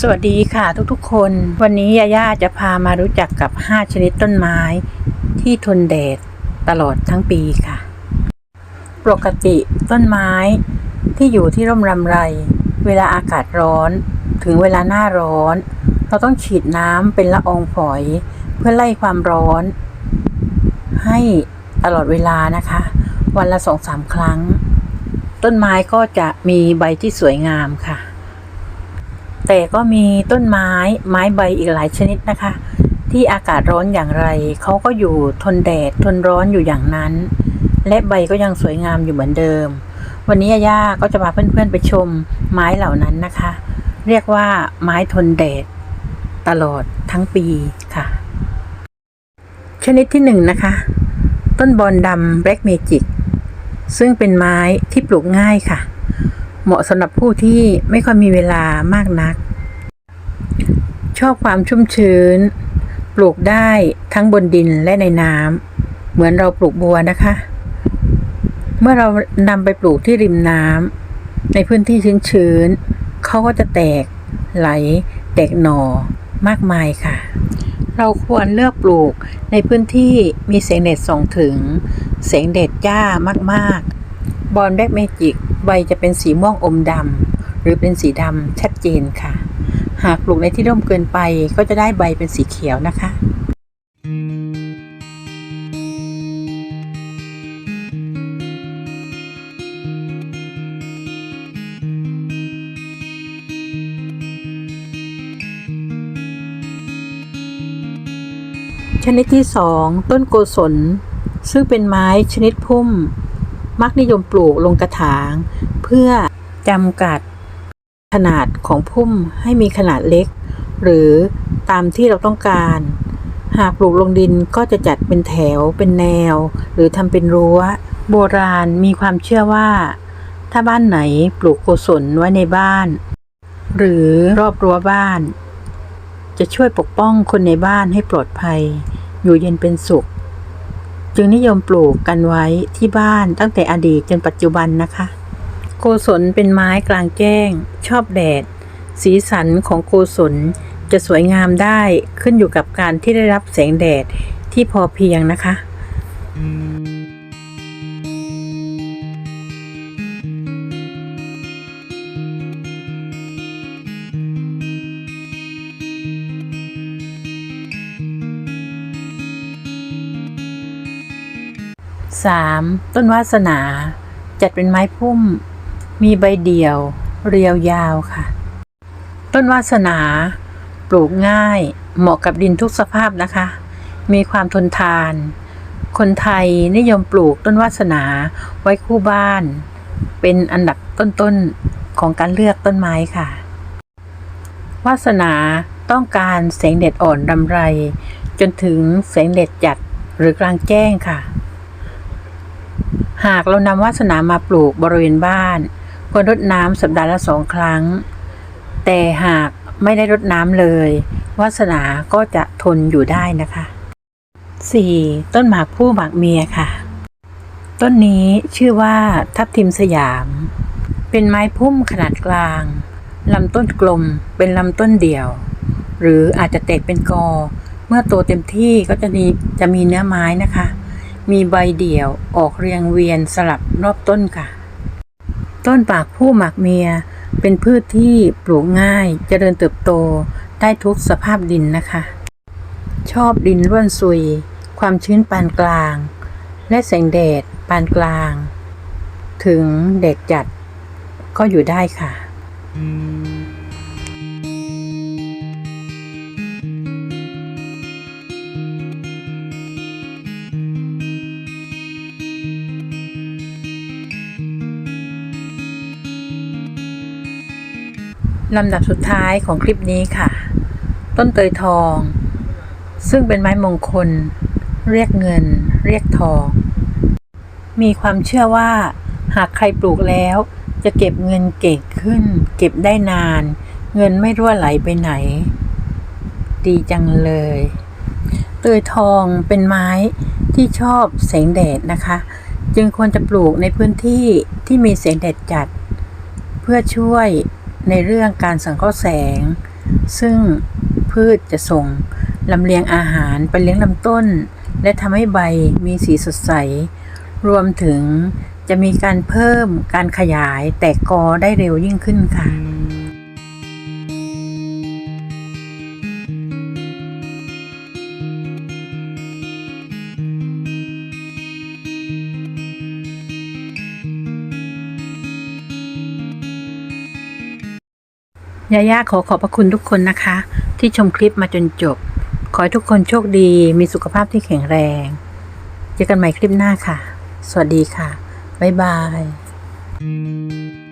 สวัสดีค่ะทุกๆคน วันนี้ยาย่าจะพามารู้จักกับ 5 ชนิดต้นไม้ที่ทนแดดตลอดทั้งปีค่ะ ปกติต้นไม้ที่อยู่ที่ร่มรำไร เวลาอากาศร้อน ถึงเวลาหน้าร้อน เราต้องฉีดน้ำเป็นละอองฝอย เพื่อไล่ความร้อน ให้ตลอดเวลานะคะ วันละสองสามครั้ง ต้นไม้ก็จะมีใบที่สวยงามค่ะ แต่ก็มีต้นไม้ไม้ใบอีกหลายชนิดนะคะ ที่อากาศร้อนอย่างไรเขาก็อยู่ทนแดดทนร้อนอยู่อย่างนั้น และใบก็ยังสวยงามอยู่เหมือนเดิม วันนี้ย่าก็จะพาเพื่อนๆไปชมไม้เหล่านั้นนะคะ เรียกว่าไม้ทนแดดตลอดทั้งปีค่ะ ชนิดที่หนึ่งนะคะ ต้นบอลดำแบล็กเมจิกซึ่งเป็นไม้ที่ปลูกง่ายค่ะ เหมาะสำหรับผู้ที่ไม่ค่อยมีเวลามากนัก ชอบความชุ่มชื้น ปลูกได้ทั้งบนดินและในน้ำเหมือนเราปลูกบัวนะคะ เมื่อเรานำไปปลูกที่ริมน้ำในพื้นที่ชื้นๆเขาก็จะแตกไหล แตกหน่อมากมายค่ะ เราควรเลือกปลูกในพื้นที่มีแสงแดดส่องถึง แสงแดดจ้ามากๆ บอลแบล็กเมจิก ใบจะเป็นสีม่วงอมดำหรือเป็นสีดำชัดเจนค่ะ หากปลูกในที่ร่มเกินไปก็จะได้ใบเป็นสีเขียวนะคะชนิดที่สองต้นโกศล ซึ่งเป็นไม้ชนิดพุ่ม มักนิยมปลูกลงกระถาง เพื่อจำกัดขนาดของพุ่มให้มีขนาดเล็ก หรือตามที่เราต้องการ หากปลูกลงดินก็จะจัดเป็นแถวเป็นแนว หรือทำเป็นรั้ว โบราณมีความเชื่อว่า ถ้าบ้านไหนปลูกโกศลไว้ในบ้าน หรือรอบรั้วบ้าน จะช่วยปกป้องคนในบ้านให้ปลอดภัย อยู่เย็นเป็นสุข จึงนิยมปลูกกันไว้ที่บ้านตั้งแต่อดีตจนปัจจุบันนะคะ โกศลเป็นไม้กลางแจ้ง ชอบแดด สีสันของโกศลจะสวยงามได้ขึ้นอยู่กับการที่ได้รับแสงแดดที่พอเพียงนะคะ 3. ต้นวาสนา จัดเป็นไม้พุ่ม มีใบเดี่ยว เรียวยาวค่ะ ต้นวาสนา ปลูกง่าย เหมาะกับดินทุกสภาพนะคะ มีความทนทาน คนไทยนิยมปลูกต้นวาสนาไว้คู่บ้าน เป็นอันดับต้นๆของการเลือกต้นไม้ค่ะ วาสนาต้องการแสงแดดอ่อนรำไร จนถึงแสงแดดจัดหรือกลางแจ้งค่ะ หากเรานำวาสนามาปลูกบริเวณบ้าน ควรรดน้ำสัปดาห์ละสองครั้ง แต่หากไม่ได้รดน้ำเลย วาสนาก็จะทนอยู่ได้นะคะ 4. ต้นหมากผู้หมากเมียค่ะ ต้นนี้ชื่อว่าทับทิมสยาม เป็นไม้พุ่มขนาดกลางลำต้นกลมเป็นลำต้นเดี่ยว หรืออาจจะแตกเป็นกอ เมื่อโตเต็มที่ก็จะมีจะมีเนื้อไม้นะคะ มีใบเดี่ยวออกเรียงเวียนสลับรอบต้นค่ะ ต้นปากผู้หมากเมียเป็นพืชที่ปลูกง่ายเจริญเติบโตได้ทุกสภาพดินนะคะ ชอบดินร่วนซุย ความชื้นปานกลาง และแสงแดดปานกลาง ถึงแดดจัดก็อยู่ได้ค่ะ ลำดับสุดท้ายของคลิปนี้ค่ะ ต้นเตยทอง ซึ่งเป็นไม้มงคล เรียกเงิน เรียกทอง มีความเชื่อว่า หากใครปลูกแล้ว จะเก็บเงินเก่งขึ้น เก็บได้นาน เงินไม่รั่วไหลไปไหน ดีจังเลย เตยทองเป็นไม้ที่ชอบแสงแดดนะคะ จึงควรจะปลูกในพื้นที่ที่มีแสงแดดจัด เพื่อช่วย ในเรื่องการสังเคราะห์แสง ซึ่งพืชจะส่งลำเลียงอาหารไปเลี้ยงลำต้น และทำให้ใบมีสีสดใส รวมถึงจะมีการเพิ่มการขยายแตกกอได้เร็วยิ่งขึ้นค่ะ ยาย่าขอขอบพระคุณทุกคนนะคะ ที่ชมคลิปมาจนจบ ขอให้ทุกคนโชคดี มีสุขภาพที่แข็งแรง เจอกันใหม่คลิปหน้าค่ะ สวัสดีค่ะ บ๊ายบาย